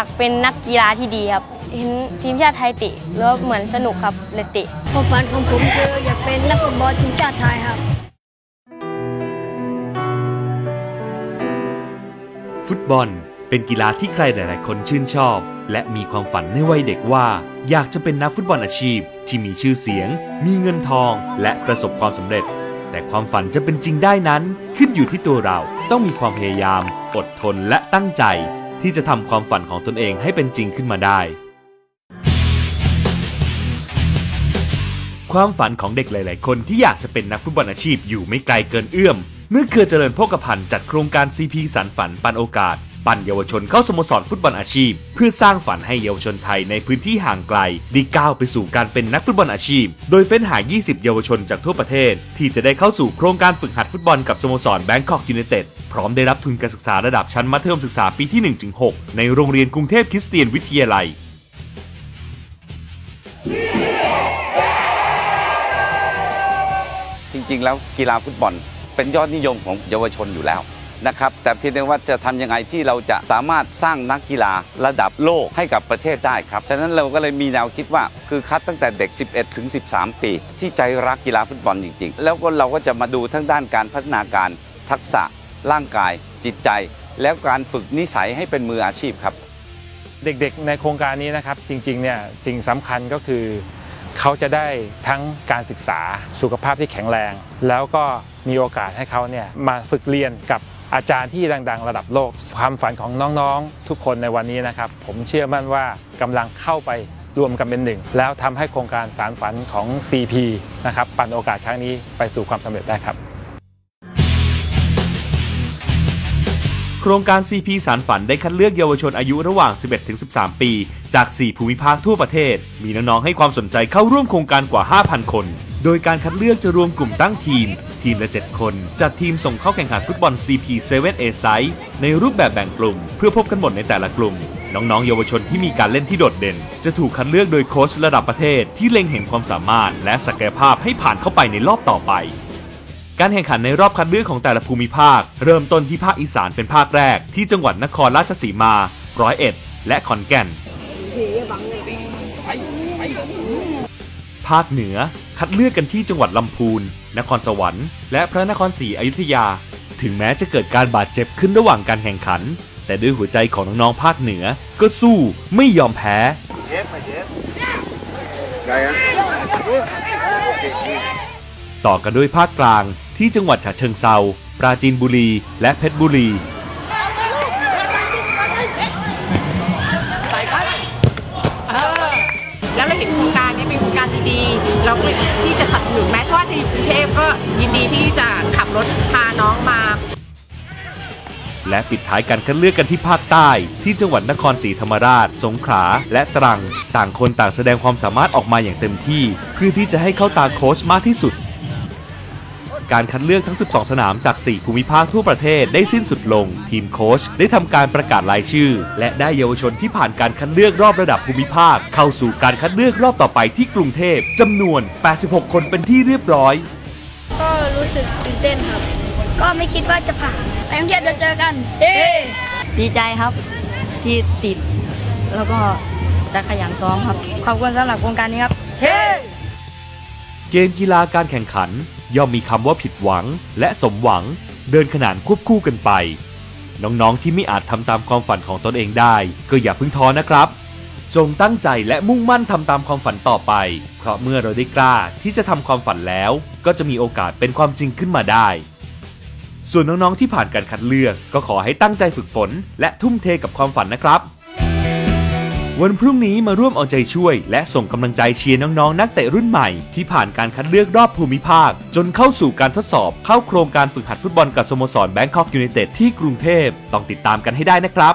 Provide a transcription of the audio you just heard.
ากเป็นนักกีฬาที่ดีครับ เห็นทีมชาติไทยเตะแล้วเหมือนสนุกครับเลยเตะความฝันของผมคืออยากเป็นนักฟุตบอลทีมชาติไทยครับ ฟุตบอลเป็นกีฬาที่ใครหลาย ๆ คนชื่นชอบ และมีความฝันในวัยเด็กว่า อยากจะเป็นนักฟุตบอลอาชีพ ที่มีชื่อเสียง มีเงินทอง และประสบความสำเร็จ แต่ความฝันจะเป็นจริงได้นั้น ขึ้นอยู่ที่ตัวเราต้องมีความพยายาม อดทนและตั้งใจ ที่จะทำความฝันของตนเองให้เป็นจริงขึ้นมาได้ ความฝันของเด็กหลาย ๆ คนที่อยากจะเป็นนักฟุตบอลอาชีพอยู่ไม่ไกลเกินเอื้อม เมื่อเครือเจริญโภคภัณฑ์จัดโครงการ CP สารฝันปันโอกาส ปั่นเยาวชนเข้าสโมสรฟุตบอลอาชีพ เพื่อสร้างฝันให้เยาวชนไทยในพื้นที่ห่างไกลได้ก้าวไปสู่การเป็นนักฟุตบอลอาชีพ โดยเฟ้นหา 20 เยาวชนจากทั่วประเทศ ที่จะได้เข้าสู่โครงการฝึกหัดฟุตบอลกับสโมสรแบงคอกยู n นเต็ด พร้อมได้รับทุนการศึกษาระดับชั้นมัธยมศึกษาปีที่ 1-6 ในโรงเรียนกรุงเทพคริสเตียนวิทยาลัย จริงๆ แล้วกีฬาฟุตบอล เป็นยอดนิยมของเยาวชนอยู่แล้วนะครับแต่เพียงแต่ว่าจะทำยังไงที่เราจะสามารถสร้างนักกีฬาระดับโลกให้กับประเทศได้ครับฉะนั้นเราก็เลยมีแนวคิดว่าคือคัดตั้งแต่เด็ก 11 ถึง 13 ปี ที่ใจรักกีฬาฟุตบอลจริงๆ แล้วก็เราก็จะมาดูทั้งด้านการพัฒนาการทักษะ ร่างกายจิตใจ แล้วการฝึกนิสัยให้เป็นมืออาชีพครับ เด็กๆ ในโครงการนี้นะครับจริงๆเนี่ยสิ่งสำคัญก็คือเขาจะได้ทั้งการศึกษาสุขภาพที่แข็งแรง แล้วก็มีโอกาสให้เขาเนี่ยมาฝึกเรียนกับอาจารย์ที่ดัง ๆ ระดับโลก ความฝันของน้องๆ ทุกคนในวันนี้นะครับ ผมเชื่อมั่นว่ากำลังเข้าไปรวมกันเป็นหนึ่ง แล้วทำให้โครงการสารฝันของ CP นะครับปั่นโอกาสครั้งนี้ไปสู่ความสำเร็จได้ครับ โครงการ CP สารฝันได้คัดเลือกเยาวชนอายุระหว่าง 11-13 ปี จาก 4 ภูมิภาคทั่วประเทศ มีน้องๆให้ความสนใจเข้าร่วมโครงการกว่า 5,000 คน โดยการคัดเลือกจะรวมกลุ่มตั้งทีม ทีมละ 7 คน จัดทีมส่งเข้าแข่งขันฟุตบอล CP 7 A Side ในรูปแบบแบ่งกลุ่ม เพื่อพบกันหมดในแต่ละกลุ่ม น้องๆ เยาวชนที่มีการเล่นที่โดดเด่น จะถูกคัดเลือกโดยโค้ชระดับประเทศที่เล็งเห็นความสามารถ และศักยภาพให้ผ่านเข้าไปในรอบต่อไป การแข่งขันในรอบคัดเลือกของแต่ละภูมิภาค เริ่มต้นที่ภาคอีสานเป็นภาคแรก ที่จังหวัดนครราชสีมา ร้อยเอ็ด และขอนแก่น ภาคเหนือคัดเลือกกันที่จังหวัดลำพูน นครสวรรค์ และพระนครศรีอยุธยา ถึงแม้จะเกิดการบาดเจ็บขึ้นระหว่างการแข่งขัน แต่ด้วยหัวใจของน้องๆภาคเหนือ ก็สู้ไม่ยอมแพ้ต่อกันด้วยภาคกลาง ที่จังหวัดฉะเชิงเซา ปราจีนบุรี และเพชรบุรีแล้วเราเห็นโครงการนี้เป็นโครงการดีๆ เราก็เลยที่จะสนับสนุนแม้ว่าจะอยู่กรุงเทพก็ยินดีที่จะขับรถพาน้องมา และปิดท้ายการคัดเลือกกันที่ภาคใต้ ที่จังหวัดนครศรีธรรมราช สงขลาและตรัง ต่างคนต่างแสดงความสามารถออกมาอย่างเต็มที่ เพื่อที่จะให้เข้าตาโค้ชมากที่สุด การคัดเลือกทั้ง 12 สนามจาก 4 ภูมิภาคทั่วประเทศได้สิ้นสุดลง ทีมโค้ชได้ทำการประกาศรายชื่อ และได้เยาวชนที่ผ่านการคัดเลือกรอบระดับภูมิภาค เข้าสู่การคัดเลือกรอบต่อไปที่กรุงเทพจำนวน 86 คนเป็นที่เรียบร้อย ก็รู้สึกตื่นเต้นครับ ก็ไม่คิดว่าจะผ่านไปกรุงเทพเดี๋ยวเจอกันเฮ้ดีใจครับที่ติด แล้วก็จะขยันซ้อมครับ ขอบคุณสำหรับโครงการนี้ครับ เฮ้ เกมกีฬาการแข่งขัน ย่อมมีคำว่าผิดหวังและสมหวังเดินขนานควบคู่กันไป น้องๆที่ไม่อาจทำตามความฝันของตนเองได้ ก็อย่าเพิ่งท้อนะครับ จงตั้งใจและมุ่งมั่นทำตามความฝันต่อไป เพราะเมื่อเราได้กล้าที่จะทำความฝันแล้ว ก็จะมีโอกาสเป็นความจริงขึ้นมาได้ ส่วนน้องๆที่ผ่านการคัดเลือก ก็ขอให้ตั้งใจฝึกฝน และทุ่มเทกับความฝันนะครับ วันพรุ่งนี้มาร่วมเอาใจช่วย และส่งกำลังใจเชียร์น้องๆ นักเตะรุ่นใหม่ที่ผ่านการคัดเลือกรอบภูมิภาค จนเข้าสู่การทดสอบเข้าโครงการฝึกหัดฟุตบอลกับสโมสรแบงคอกยูไนเต็ดที่กรุงเทพต้องติดตามกันให้ได้นะครับ